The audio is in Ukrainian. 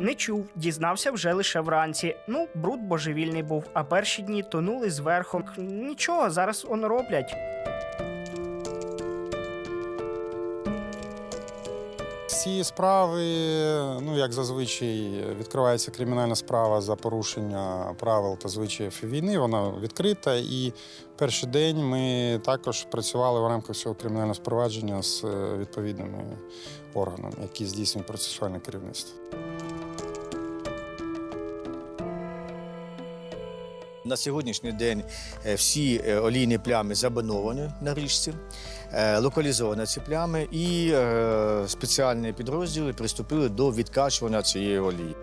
Не чув, дізнався вже лише вранці. Ну, бруд божевільний був, а перші дні тонули зверху. Нічого, зараз он роблять. Цієї справи, ну як зазвичай, відкривається кримінальна справа за порушення правил та звичаїв війни. Вона відкрита. І перший день ми також працювали в рамках цього кримінального спровадження з е, відповідними органами, які здійснюють процесуальне керівництво. На сьогоднішній день е, всі е, олійні плями забиновані на річці, е, локалізовані ці плями, і спеціальні підрозділи приступили до відкачування цієї олії.